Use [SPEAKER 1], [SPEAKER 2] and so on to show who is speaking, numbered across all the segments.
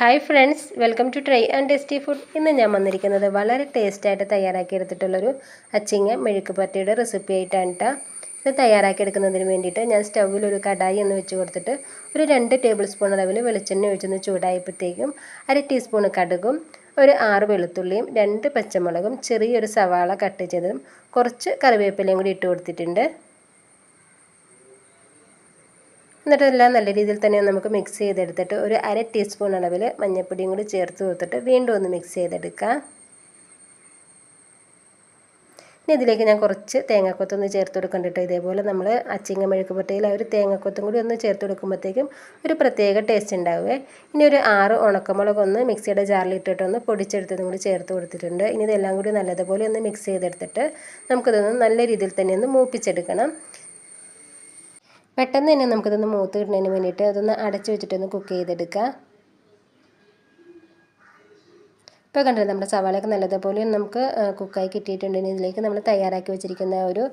[SPEAKER 1] Hi friends welcome to try and tasty food ഇന്ന് ഞാൻ വന്നിരിക്കുന്നത് വളരെ ടേസ്റ്റായിട്ട് തയ്യാറാക്കി എടുത്തിട്ടുള്ളൊരു അച്ചിങ്ങ മെഴുക്ക് പറ്റിയുടെ റെസിപ്പി ആയിട്ടാണ് കേട്ടോ ഇത് തയ്യാറാക്കി എടുക്കുന്നതിന് വേണ്ടിയിട്ട് ഞാൻ സ്റ്റൗവിൽ ഒരു കടായി എന്ന് വെച്ച് കൊടുത്തിട്ട് ഒരു രണ്ട് ടേബിൾ സ്പൂൺ അളവിൽ വെളിച്ചെണ്ണ ഒഴിച്ചൊന്ന് ചൂടായപ്പോഴത്തേക്കും അര ടീസ്പൂൺ കടുകും ഒരു ആറ് വെളുത്തുള്ളിയും രണ്ട് പച്ചമുളകും ചെറിയൊരു സവാള കട്ട് ചെയ്തതും കുറച്ച് കറിവേപ്പിലയും കൂടി ഇട്ട് കൊടുത്തിട്ടുണ്ട്. എന്നിട്ട് എല്ലാം നല്ല രീതിയിൽ തന്നെ നമുക്ക് മിക്സ് ചെയ്തെടുത്തിട്ട് ഒരു അര ടീസ്പൂൺ അളവിൽ മഞ്ഞൾപ്പൊടിയും കൂടി ചേർത്ത് കൊടുത്തിട്ട് വീണ്ടും ഒന്ന് മിക്സ് ചെയ്തെടുക്കാം. ഇനി ഇതിലേക്ക് ഞാൻ കുറച്ച് തേങ്ങാക്കൊത്തൊന്ന് ചേർത്ത് കൊടുക്കണ്ടിട്ട് ഇതേപോലെ നമ്മൾ അച്ചിങ്ങ മെഴുക്ക് പൊട്ടയിൽ ആ ഒരു തേങ്ങാക്കൊത്തും കൂടി ഒന്ന് ചേർത്ത് കൊടുക്കുമ്പോഴത്തേക്കും ഒരു പ്രത്യേക ടേസ്റ്റ് ഉണ്ടാവുമേ ഇനി ഒരു ആറ് ഉണക്കമുളക് ഒന്ന് മിക്സിയുടെ ജാറിലിട്ടിട്ട് ഒന്ന് പൊടിച്ചെടുത്തതും കൂടി ചേർത്ത് കൊടുത്തിട്ടുണ്ട്. ഇനി ഇതെല്ലാം കൂടി നല്ലതുപോലെ ഒന്ന് മിക്സ് ചെയ്തെടുത്തിട്ട് നമുക്കിതൊന്ന് നല്ല രീതിയിൽ തന്നെ ഒന്ന് മൂപ്പിച്ചെടുക്കണം. പെട്ടെന്ന് തന്നെ നമുക്കിതൊന്ന് മൂത്ത് കിട്ടുന്നതിന് വേണ്ടിയിട്ട് അതൊന്ന് അടച്ച് വെച്ചിട്ടൊന്ന് കുക്ക് ചെയ്തെടുക്കുക ഇപ്പോൾ കണ്ടത് നമ്മുടെ സവാളയൊക്കെ നല്ലതുപോലെ നമുക്ക് കുക്കായി കിട്ടിയിട്ടുണ്ടെങ്കിൽ ഇതിലേക്ക് നമ്മൾ തയ്യാറാക്കി വെച്ചിരിക്കുന്ന ഒരു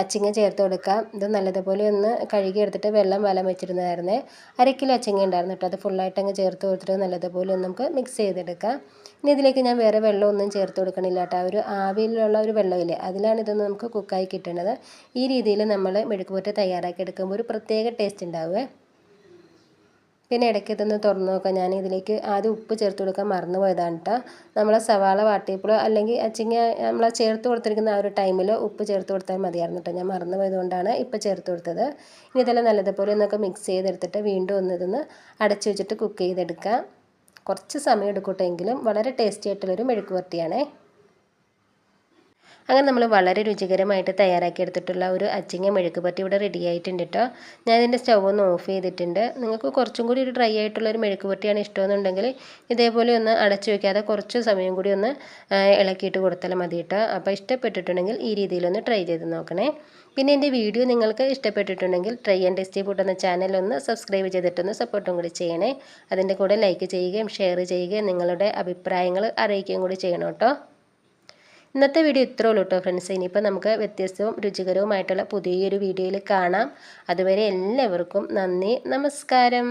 [SPEAKER 1] അച്ചിങ്ങ ചേർത്ത് കൊടുക്കാം. ഇത് നല്ലതുപോലെ ഒന്ന് കഴുകി എടുത്തിട്ട് വെള്ളം വലം വെച്ചിരുന്നതായിരുന്നേ. അര കിലോ അച്ചിങ്ങ ഉണ്ടായിരുന്നു കേട്ടോ. അത് ഫുള്ളായിട്ട് അങ്ങ് ചേർത്ത് കൊടുത്തിട്ട് നല്ലതുപോലെ ഒന്ന് നമുക്ക് മിക്സ് ചെയ്തെടുക്കാം. ഇനി ഇതിലേക്ക് ഞാൻ വേറെ വെള്ളമൊന്നും ചേർത്ത് കൊടുക്കണില്ല കേട്ടോ. ഒരു ആവിയിലുള്ള ഒരു വെള്ളമില്ലേ അതിലാണ് ഇതൊന്ന് നമുക്ക് കുക്കായി കിട്ടുന്നത് ഈ രീതിയിൽ നമ്മൾ മെഴുക്കുപൊറ്റ തയ്യാറാക്കി എടുക്കുമ്പോൾ ഒരു പ്രത്യേക ടേസ്റ്റ് ഉണ്ടാവുമേ പിന്നെ ഇടയ്ക്ക് ഇതൊന്ന് തുറന്ന് നോക്കാം. ഞാൻ ഇതിലേക്ക് ആദ്യം ഉപ്പ് ചേർത്ത് കൊടുക്കാൻ മറന്നു പോയതാണ് കേട്ടോ നമ്മളെ സവാള വാട്ടിയപ്പോൾ അല്ലെങ്കിൽ അച്ചിങ്ങ നമ്മൾ ചേർത്ത് കൊടുത്തിരിക്കുന്ന ആ ഒരു ടൈമിൽ ഉപ്പ് ചേർത്ത് കൊടുത്താൽ മതിയായിരുന്നു കേട്ടോ ഞാൻ മറന്നു പോയതുകൊണ്ടാണ് ഇപ്പോൾ ചേർത്ത് കൊടുത്തത്. ഇനി ഇതെല്ലാം നല്ലതുപോലെ ഒന്നൊക്കെ മിക്സ് ചെയ്തെടുത്തിട്ട് വീണ്ടും ഒന്ന് ഇതൊന്ന് അടച്ചു വെച്ചിട്ട് കുക്ക് ചെയ്തെടുക്കാം. കുറച്ച് സമയം എടുക്കട്ടെങ്കിലും വളരെ ടേസ്റ്റി ആയിട്ടുള്ളൊരു മെഴുക്ക് വരട്ടിയാണേ അങ്ങനെ നമ്മൾ വളരെ രുചികരമായിട്ട് തയ്യാറാക്കി എടുത്തിട്ടുള്ള ഒരു അച്ചിങ്ങ മെഴുക്ക് പറ്റി ഇവിടെ റെഡി ആയിട്ടുണ്ട് കേട്ടോ ഞാൻ ഇതിന്റെ സ്റ്റൗ ഒന്ന് ഓഫ് ചെയ്തിട്ടുണ്ട്. നിങ്ങൾക്ക് കുറച്ചും കൂടി ഒരു ഡ്രൈ ആയിട്ടുള്ള ഒരു മെഴുക്ക് പറ്റിയാണ് ഇഷ്ടമെന്നുണ്ടെങ്കിൽ ഇതേപോലെ ഒന്ന് അടച്ചു വയ്ക്കാതെ കുറച്ച് സമയം കൂടി ഒന്ന് ഇളക്കിയിട്ട് കൊടുത്താൽ മതി കേട്ടോ അപ്പോൾ ഇഷ്ടപ്പെട്ടിട്ടുണ്ടെങ്കിൽ ഈ രീതിയിലൊന്ന് ട്രൈ ചെയ്ത് നോക്കണേ. പിന്നെ എന്റെ വീഡിയോ നിങ്ങൾക്ക് ഇഷ്ടപ്പെട്ടിട്ടുണ്ടെങ്കിൽ ട്രൈ ആൻഡ് ടെസ്റ്റി ഫുഡ് എന്ന ചാനൽ ഒന്ന് സബ്സ്ക്രൈബ് ചെയ്തിട്ടൊന്ന് സപ്പോർട്ടും കൂടി ചെയ്യണേ. അതിന്റെ കൂടെ ലൈക്ക് ചെയ്യുകയും ഷെയർ ചെയ്യുകയും നിങ്ങളുടെ അഭിപ്രായങ്ങൾ അറിയിക്കുകയും കൂടി ചെയ്യണം കേട്ടോ ഇന്നത്തെ വീഡിയോ ഇത്രേ ഉള്ളൂ കേട്ടോ ഫ്രണ്ട്സ് ഇനിയിപ്പോൾ നമുക്ക് വ്യത്യസ്തവും രുചികരവുമായിട്ടുള്ള പുതിയൊരു വീഡിയോയിൽ കാണാം. അതുവരെ എല്ലാവർക്കും നന്ദി നമസ്കാരം.